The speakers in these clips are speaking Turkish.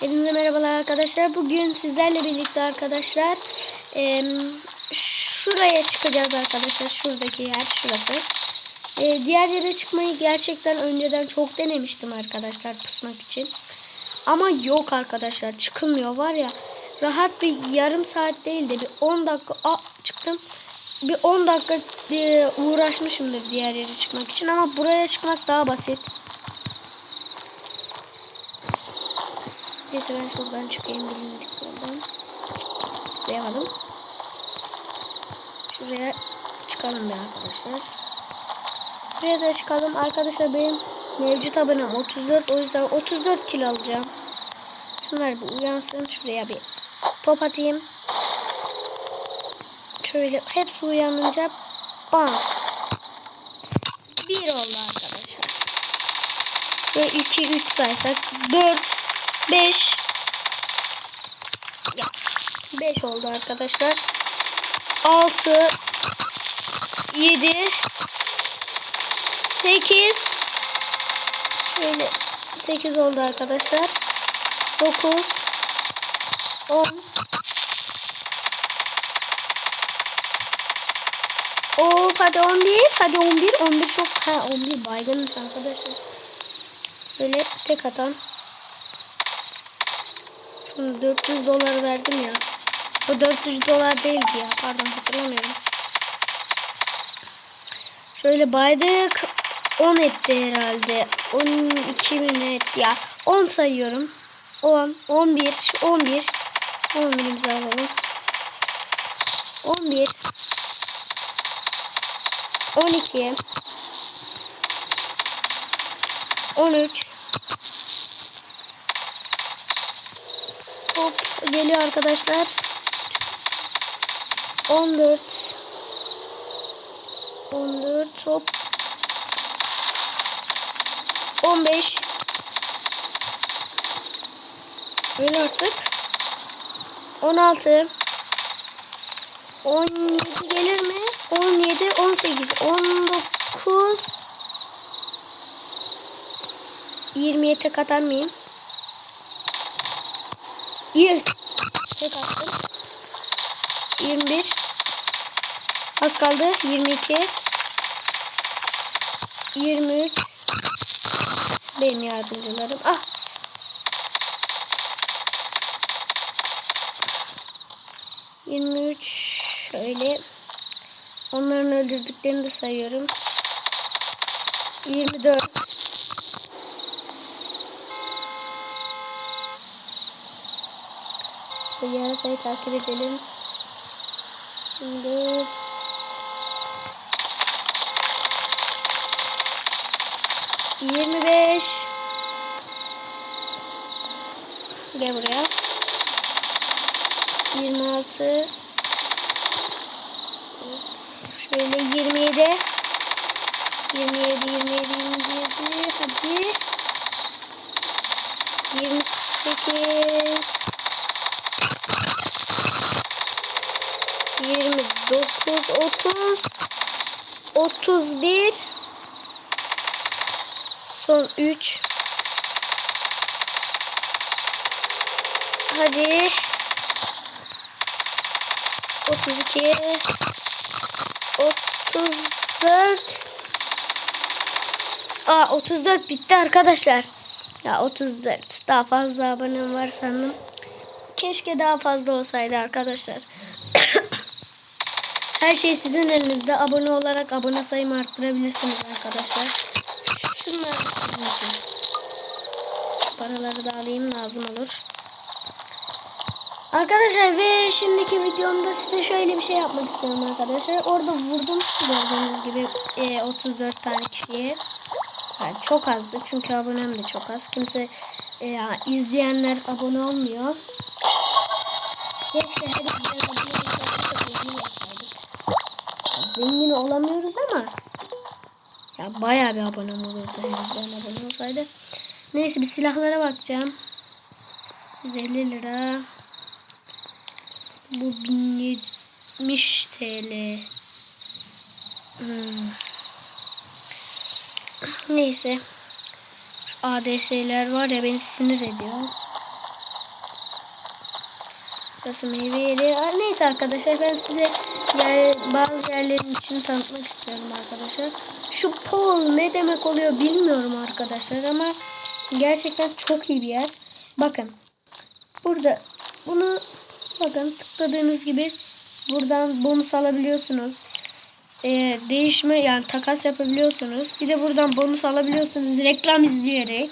Hepinize merhabalar arkadaşlar. Bugün sizlerle birlikte arkadaşlar e, şuraya çıkacağız arkadaşlar. Şuradaki yer şurası. E, diğer yere çıkmayı gerçekten önceden çok denemiştim arkadaşlar pusmak için. Ama yok arkadaşlar çıkılmıyor var ya. Rahat bir yarım saat değil de bir 10 dakika Aa, çıktım. Bir 10 dakika e, uğraşmışımdır diğer yere çıkmak için ama buraya çıkmak daha basit. Neyse ben şuradan çıkayım bilindik yoldan. Zıplayalım. Şuraya çıkalım bir arkadaşlar. Şuraya da çıkalım. Arkadaşlar benim mevcut abonem 34. O yüzden 34 kilo alacağım. Şunlar bir uyansın. Şuraya bir top atayım. Şöyle hepsi uyanınca bam. Bir oldu arkadaşlar. Ve 2 3 saysak 4 5 5 oldu arkadaşlar. 6 7 8 Şöyle 8 oldu arkadaşlar. 9 10 Oo hadi 11 hadi 11 11 çok ha 11 baygınmış arkadaşlar. Böyle tek atan Şunu 400 dolar verdim ya. O 400 dolar değildi ya. Pardon hatırlamıyorum. Şöyle baydık. 10 etti herhalde. 12 mi etti ya. 10 sayıyorum. 10, 11, 11. 11'imizi alalım. 11 12 13 Hop geliyor arkadaşlar. 14 14 hop. 15 Böyle artık. 16 17 gelir mi? 17 18 19 20'ye tek atar mıyım? Yes. Tek attım. 21. Az kaldı. 22. 23. Benim yardımcılarım. Ah. Yirmi üç şöyle onların öldürdüklerini de sayıyorum. Yirmi dört. Bu yarasayı takip edelim. Şimdi yirmi beş. Gel buraya. Yirmi altı. Şöyle yirmi yedi. Yirmi yedi, yirmi yedi, yirmi yedi. Hadi. Yirmi sekiz 29 30 31 son 3 hadi. 32 34 Aa 34 bitti arkadaşlar. Ya 34 daha fazla abonem var sandım. Keşke daha fazla olsaydı arkadaşlar. Her şey sizin elinizde. Abone olarak abone sayımı arttırabilirsiniz arkadaşlar. Şunlar sizin. Paraları da alayım lazım olur. Arkadaşlar ve şimdiki videomda size şöyle bir şey yapmak istiyorum arkadaşlar. Orada vurdum gördüğünüz gibi e, 34 tane kişiye. Yani çok azdı çünkü abonem de çok az. Kimse e, izleyenler abone olmuyor. Keşke izleyen abone zengin olamıyoruz ama ya bayağı bir abonem olurdu henüz abone olsaydı. Neyse bir silahlara bakacağım. 150 lira. Bu 1070 TL. Hmm. Neyse. Şu ADS'ler var ya beni sinir ediyor. Burası meyve yeri. Neyse arkadaşlar ben size yer, bazı yerlerin için tanıtmak istiyorum arkadaşlar. Şu pol ne demek oluyor bilmiyorum arkadaşlar ama gerçekten çok iyi bir yer. Bakın. Burada bunu bakın tıkladığınız gibi buradan bonus alabiliyorsunuz. Ee, değişme yani takas yapabiliyorsunuz. Bir de buradan bonus alabiliyorsunuz reklam izleyerek.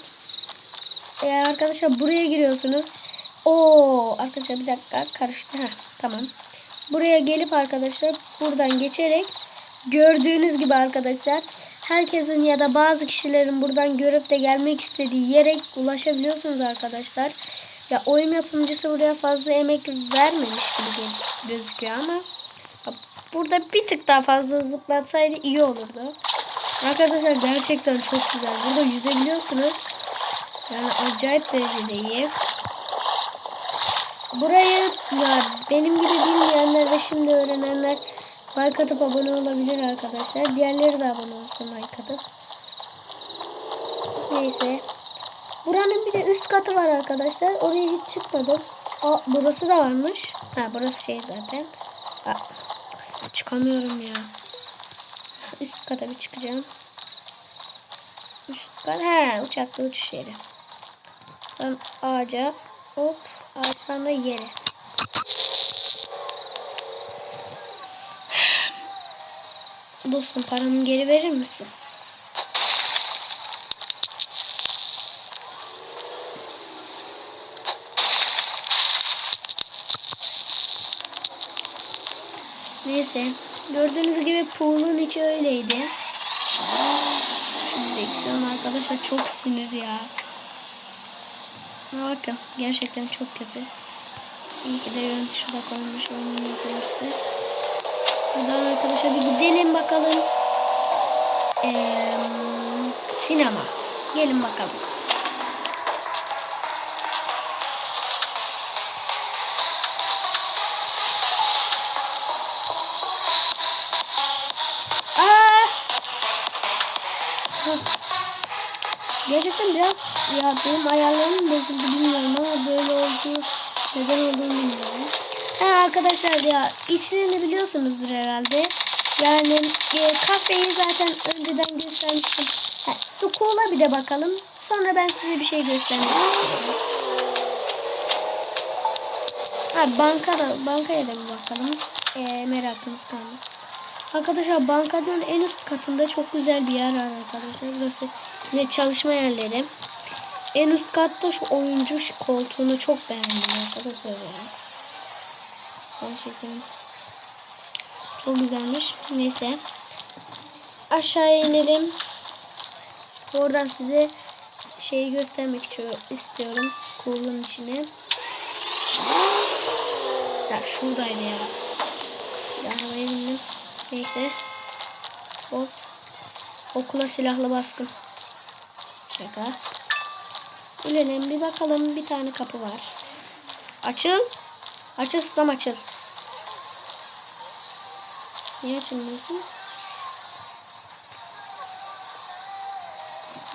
Ee, arkadaşlar buraya giriyorsunuz. Oo arkadaşlar bir dakika karıştı. Heh, tamam. Buraya gelip arkadaşlar buradan geçerek gördüğünüz gibi arkadaşlar herkesin ya da bazı kişilerin buradan görüp de gelmek istediği yere ulaşabiliyorsunuz arkadaşlar. Ya oyun yapımcısı buraya fazla emek vermemiş gibi gözüküyor ama burada bir tık daha fazla zıplatsaydı iyi olurdu. Arkadaşlar gerçekten çok güzel. Burada yüzebiliyorsunuz. Yani acayip derecede iyi. Burayı ya benim gibi bilmeyenler ve şimdi öğrenenler like atıp abone olabilir arkadaşlar. Diğerleri de abone olsun like atıp. Neyse. Buranın bir de üst katı var arkadaşlar. Oraya hiç çıkmadım. Aa, burası da varmış. Ha burası şey zaten. Aa, çıkamıyorum ya. Üst kata bir çıkacağım. Üst kat. He uçaklı uçuş yeri. Ben ağaca hop ağaçtan da yere. Dostum paramı geri verir misin? Neyse. Gördüğünüz gibi pool'un içi öyleydi. Şu direksiyon arkadaşlar çok sinir ya. Bakın gerçekten çok kötü. İyi ki de görüntü şurada koymuş. Onun yapılırsa. Buradan arkadaşlar bir gidelim bakalım. Ee, sinema. Gelin bakalım. Gerçekten biraz ya benim ayarlarım bozuldu bilmiyorum ama böyle oldu neden olduğunu bilmiyorum. Ha arkadaşlar ya içlerini biliyorsunuzdur herhalde. Yani e, kafeyi zaten önceden göstermiştim. Ha, School'a bir de bakalım. Sonra ben size bir şey göstermek istiyorum. Ha banka da bankaya da bir bakalım. E, merakınız kalmasın. Arkadaşlar bankanın en üst katında çok güzel bir yer var arkadaşlar. Burası yine çalışma yerleri. En üst katta şu oyuncu koltuğunu çok beğendim arkadaşlar. Gerçekten çok güzelmiş. Neyse. Aşağıya inelim. Oradan size şeyi göstermek istiyorum. School'un içine. Ya şuradaydı ya. Arabaya bindim. Neyse. Hop. Okula silahlı baskın. Şaka. İlelim bir bakalım. Bir tane kapı var. Açıl. Açıl susam açıl. Niye açılmıyorsun?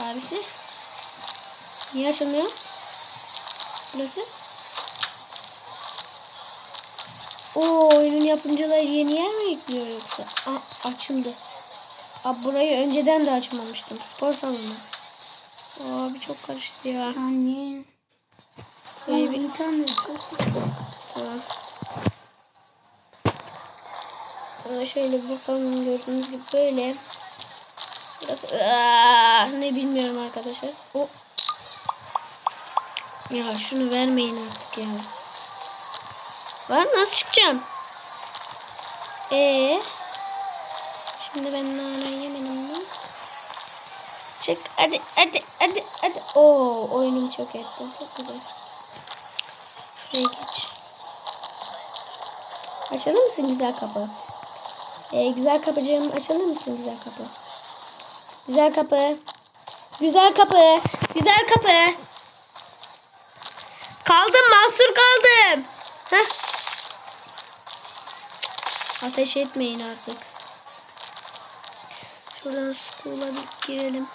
Abisi. Niye açılmıyor? Burası. Oo oyunun yapımcıları yeni yer mi ekliyor yoksa? Aa, açıldı. Aa, burayı önceden de açmamıştım. Spor salonu. Abi çok karıştı ya. Anne. Böyle bir tane çok. Sonra şöyle bakalım gördüğünüz gibi böyle. Burası Aa, ne bilmiyorum arkadaşlar. O ya şunu vermeyin artık ya. Lan nasıl çıkacağım? Ee. Şimdi ben nane yemedim? Çık hadi hadi hadi hadi. Oo oyunum çok etti. Çok güzel. Şuraya geç. Açalım mısın güzel kapı? Ee, güzel kapıcığım açalım mısın güzel kapı? Güzel kapı. Güzel kapı. Güzel kapı. Kaldım mahsur kaldım. Heh. Ateş etmeyin artık. Şuradan school'a bir girelim.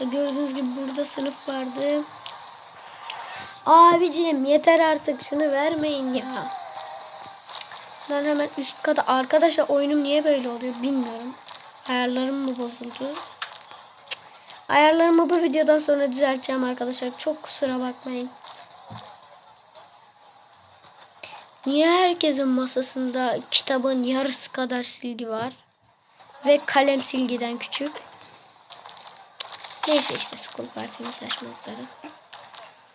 Ya Gördüğünüz gibi burada sınıf vardı. Abicim yeter artık şunu vermeyin ya. Ben hemen üst kata arkadaşlar oyunum niye böyle oluyor bilmiyorum. Ayarlarım mı bozuldu? Ayarlarımı bu videodan sonra düzelteceğim arkadaşlar. Çok kusura bakmayın. Niye herkesin masasında kitabın yarısı kadar silgi var? Ve kalem silgiden küçük. Neyse işte school partinin saçmalıkları.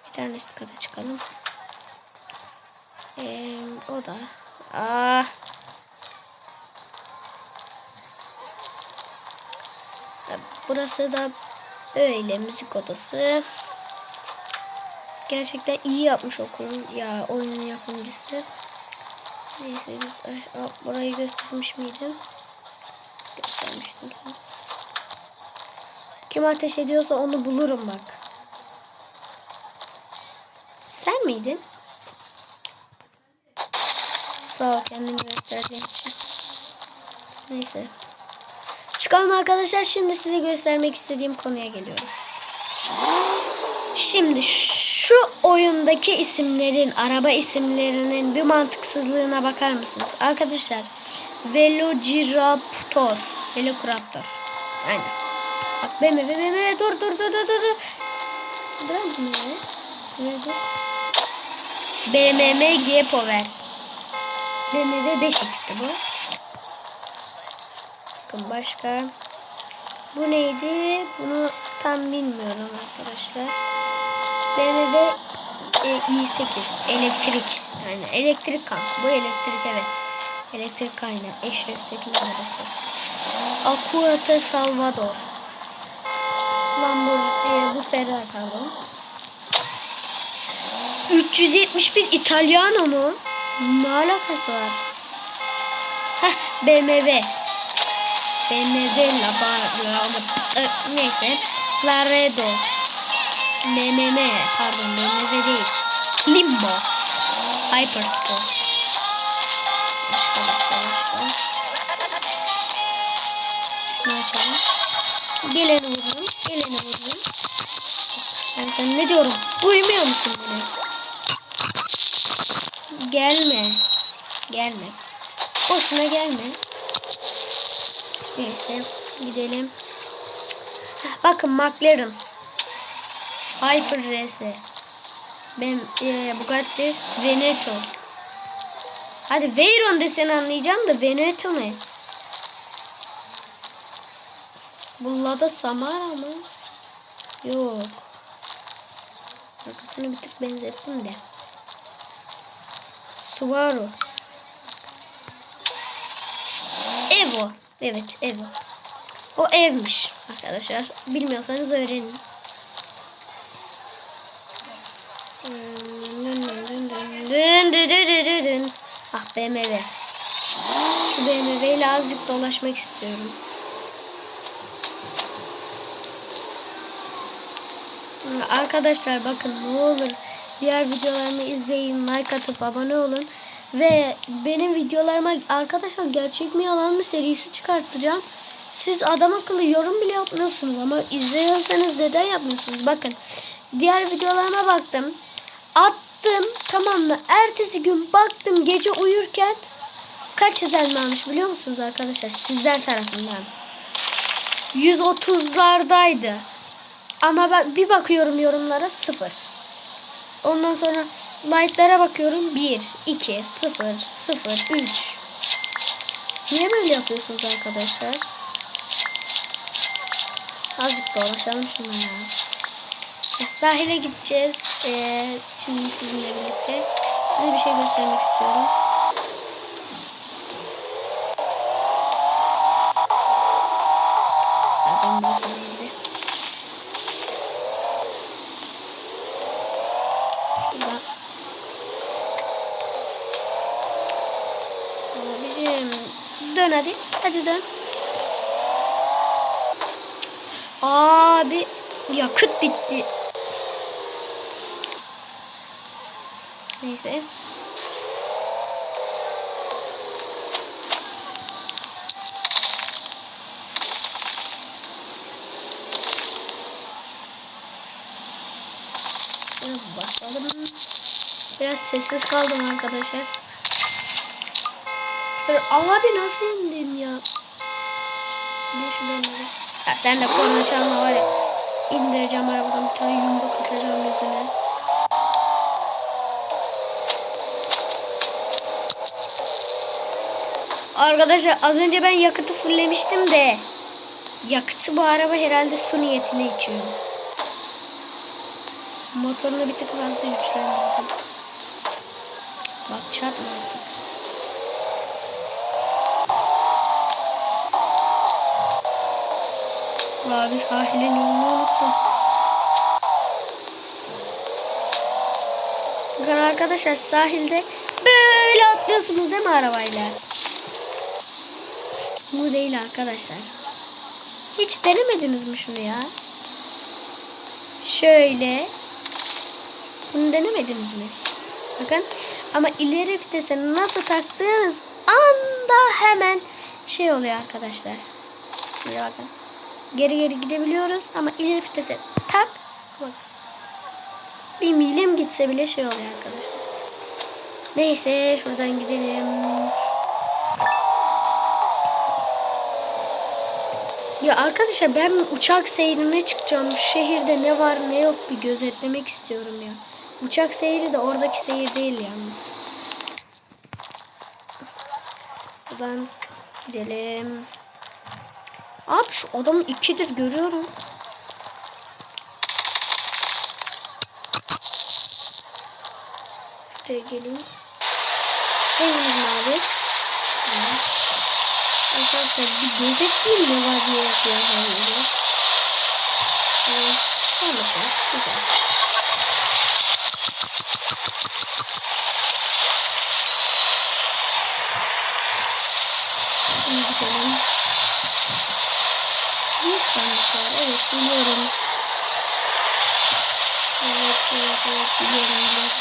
Bir tane üst kata çıkalım. Ee, o da. Ah. Burası da öyle müzik odası. Gerçekten iyi yapmış okulun ya oyunun yapımcısı. Neyse biz Aa, burayı göstermiş miydim? Göstermiştim zaten. Kim ateş ediyorsa onu bulurum bak. Sen miydin? Sağ ol kendini gösterdiğin için. Neyse. Çıkalım arkadaşlar. Şimdi size göstermek istediğim konuya geliyoruz. Şimdi şu oyundaki isimlerin, araba isimlerinin bir mantıksızlığına bakar mısınız? Arkadaşlar Velociraptor. Velociraptor. Aynen. Bak BMW, BMW dur dur dur dur dur. Durar mısın ya? Dur. BMW G Power. BMW 5X'ti bu. Bakın başka. Bu neydi? Bunu tam bilmiyorum arkadaşlar. BMW e, i8 elektrik. Yani elektrik kan. Bu elektrik evet. Elektrik kaynağı. Eşref'teki arabası. Acuate Salvador. Lamborghini bu Ferrari pardon. 371 İtalyano mu? Ne alakası var? Heh, BMW. BMW la, la, la neyse. Laredo. MMM pardon BMW değil. Limbo. Hypersport. Başka başka Geleni vururum. Ben sen ne diyorum? Duymuyor musun beni? Gelme. Gelme. Boşuna gelme. Neyse gidelim. Bakın McLaren. Hyper RS. Ben e, Bugatti Veneto. Hadi Veyron desen anlayacağım da Veneto ne? Bu Lada Samara mı? Yok. Arkasını bir tık benzettim de. Subaru. Evo. Evet Evo. O evmiş arkadaşlar. Bilmiyorsanız öğrenin. Ah BMW. Şu BMW ile azıcık dolaşmak istiyorum. Arkadaşlar bakın ne olur diğer videolarımı izleyin, like atıp abone olun. Ve benim videolarıma arkadaşlar gerçek mi yalan mı serisi çıkartacağım. Siz adam akıllı yorum bile yapmıyorsunuz ama izliyorsanız neden yapmıyorsunuz? Bakın diğer videolarıma baktım. Attım tamam mı? Ertesi gün baktım gece uyurken kaç izlenme almış biliyor musunuz arkadaşlar? Sizler tarafından. 130'lardaydı. Ama bak bir bakıyorum yorumlara sıfır. Ondan sonra like'lara bakıyorum 1, 2, 0, 0, 3. Niye böyle yapıyorsunuz arkadaşlar? Azıcık dolaşalım şunlara. Ya, sahile gideceğiz. Ee, şimdi sizinle birlikte. Size bir şey göstermek istiyorum. Pardon, burası neydi? Şurada. Abicim. Dön dön. Abi yakıt bitti. Neyse. Biraz sessiz kaldım arkadaşlar. Abi nasıl indin ya? Ya sen de korna çalma var ya. İndireceğim arabadan bir tane yumruk atacağım yüzüne. Arkadaşlar az önce ben yakıtı fulllemiştim de yakıtı bu araba herhalde su niyetine içiyor. Motorunu bir tık fazla güçlendirdim. Bak çarpma Abi sahilin yolunu unuttum. Bakın arkadaşlar sahilde böyle atlıyorsunuz değil mi arabayla? Bu değil arkadaşlar. Hiç denemediniz mi şunu ya? Şöyle. Bunu denemediniz mi? Bakın. Ama ileri vitese nasıl taktığınız anda hemen şey oluyor arkadaşlar. Şöyle bakın. Geri geri gidebiliyoruz ama ileri vitese tak. Bak. Bir milim gitse bile şey oluyor arkadaşlar. Neyse şuradan gidelim. Ya arkadaşlar ben uçak seyrine çıkacağım. Şehirde ne var ne yok bir gözetlemek istiyorum ya. Uçak seyri de oradaki seyir değil yalnız. Buradan gidelim. Abi şu adamı ikidir görüyorum. Şuraya geleyim. Gelin abi. Arkadaşlar bir gözetleyeyim ne var ne yok ya. Hani. Evet. Tamam Güzel. Şimdi gidelim. Bir sandık var. Evet biliyorum. Evet evet evet biliyorum biliyorum.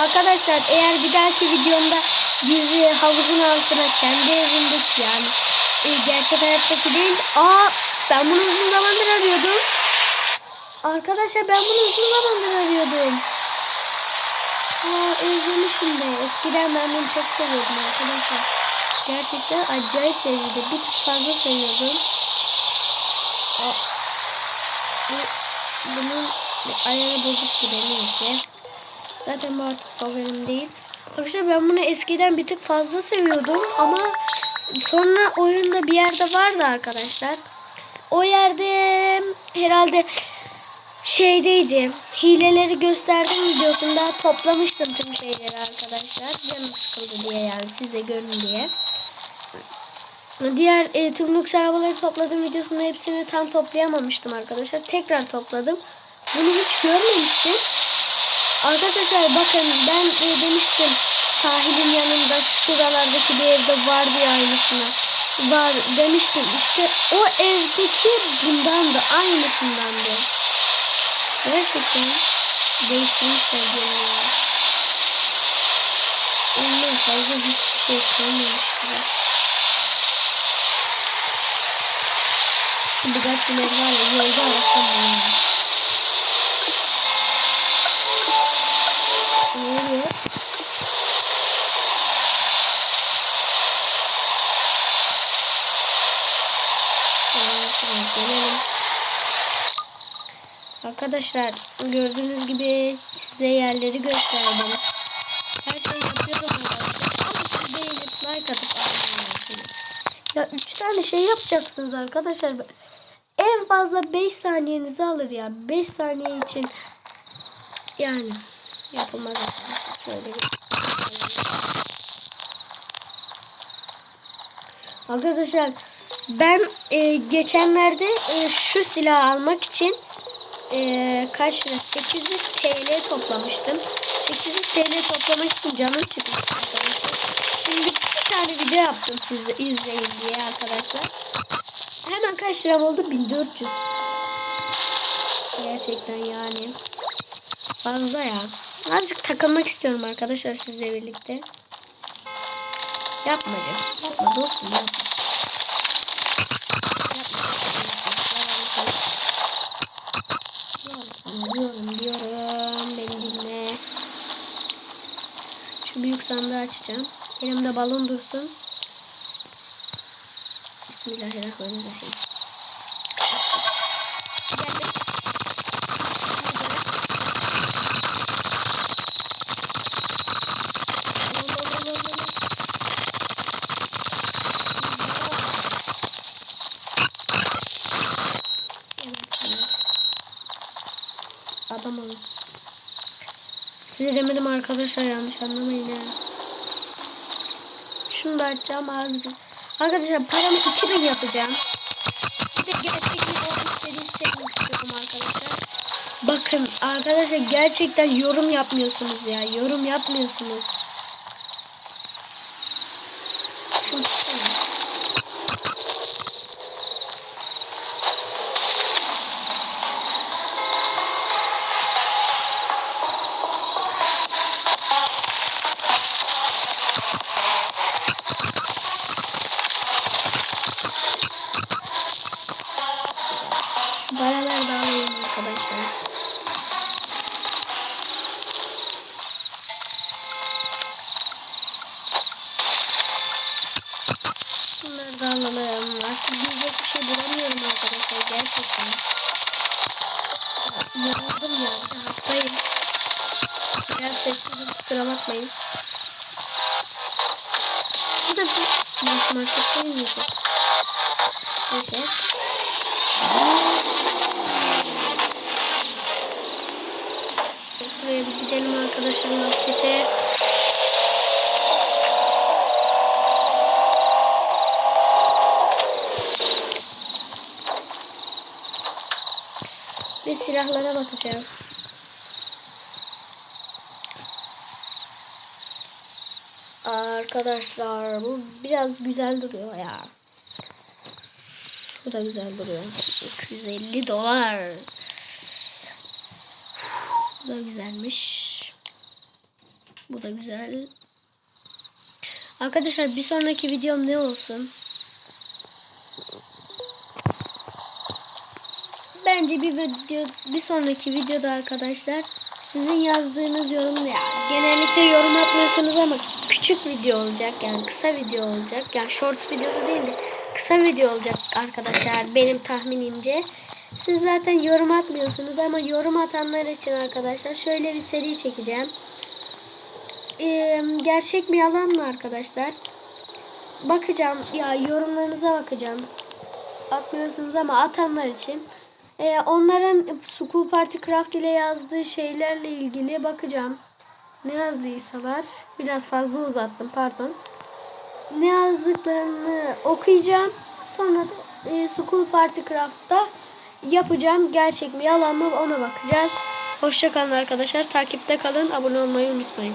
Arkadaşlar eğer bir dahaki videomda bizi havuzun altına kendi evindeki yani gerçek hayattaki değil. Aa ben bunu uzun zamandır arıyordum. Arkadaşlar ben bunu uzun zamandır arıyordum. Aa özlemişim de. Eskiden ben bunu çok seviyordum arkadaşlar. Gerçekten acayip derecede bir tık fazla seviyordum. Aa, bu, bunun ayarı bozuk gibi neyse. Zaten bu artık favorim değil. Arkadaşlar ben bunu eskiden bir tık fazla seviyordum ama sonra oyunda bir yerde vardı arkadaşlar. O yerde herhalde şeydeydi. Hileleri gösterdim videosunda toplamıştım tüm şeyleri arkadaşlar. Canım sıkıldı diye yani siz de görün diye. Diğer e, tüm lüks arabaları topladım videosunda hepsini tam toplayamamıştım arkadaşlar. Tekrar topladım. Bunu hiç görmemiştim. Arkadaşlar bakın ben e, demiştim sahilin yanında şuralardaki bir evde vardı ya aynısına. Var demiştim işte o evdeki bundan da aynısından da. Gerçekten değiştirmişler diyorum ya. Ondan fazla hiçbir şey kalmamış gibi. Şu var ya yolda arasam bunu. Ne oluyor? Gelelim. Arkadaşlar gördüğünüz gibi size yerleri gösterdim. Her şeyi yapıyorum arkadaşlar. Ama siz beğenip like atıp. Ya 3 tane şey yapacaksınız arkadaşlar. En fazla 5 saniyenizi alır ya. 5 saniye için yani yapılmaz. Şöyle bir Arkadaşlar ben e, geçenlerde e, şu silah almak için e, kaç lira? 800 TL toplamıştım. 800 TL toplamak için canım çıkmış arkadaşlar. Şimdi bir tane video yaptım siz de izleyin diye arkadaşlar. Hemen kaç lira oldu? 1400. Gerçekten yani. fazla ya. Azıcık takılmak istiyorum arkadaşlar sizle birlikte. Yapma canım. Yapma dostum. Yapma. Diyorum diyorum. Beni dinle. Şu büyük sandığı açacağım. Elimde balon dursun. Bismillahirrahmanirrahim. Adam olun. Size demedim arkadaşlar yanlış anlamayın ya. Şunu da açacağım azıcık. Arkadaşlar paramı 2000 yapacağım. Bir de gerçek bir serisi çekmek istiyorum arkadaşlar. Bakın arkadaşlar gerçekten yorum yapmıyorsunuz ya. Yorum yapmıyorsunuz. Arkadaşlar. Bunları da alalım. Artık bizde bir şey bulamıyorum arkadaşlar gerçekten. Ya, Yoruldum ya. bir de Hastayım. Biraz sessizim kusura bakmayın. Bu da bir market market değil miydi? Neyse. Şuraya bir gidelim arkadaşlar markete. Ve silahlara bakacağım. Arkadaşlar bu biraz güzel duruyor ya. Bu da güzel duruyor. 250 dolar. Bu da güzelmiş. Bu da güzel. Arkadaşlar bir sonraki videom ne olsun? Bence bir video bir sonraki videoda arkadaşlar sizin yazdığınız yorum ya genellikle yorum atmıyorsunuz ama küçük video olacak yani kısa video olacak yani shorts videosu değil de kısa video olacak arkadaşlar benim tahminimce. Siz zaten yorum atmıyorsunuz ama yorum atanlar için arkadaşlar şöyle bir seri çekeceğim. Ee, gerçek mi yalan mı arkadaşlar? Bakacağım ya yorumlarınıza bakacağım. Atmıyorsunuz ama atanlar için. Ee, onların School Party Craft ile yazdığı şeylerle ilgili bakacağım. Ne yazdıysalar biraz fazla uzattım pardon. Ne yazdıklarını okuyacağım. Sonra da e, School Party Craft'ta yapacağım. Gerçek mi yalan mı ona bakacağız. Hoşçakalın arkadaşlar. Takipte kalın. Abone olmayı unutmayın.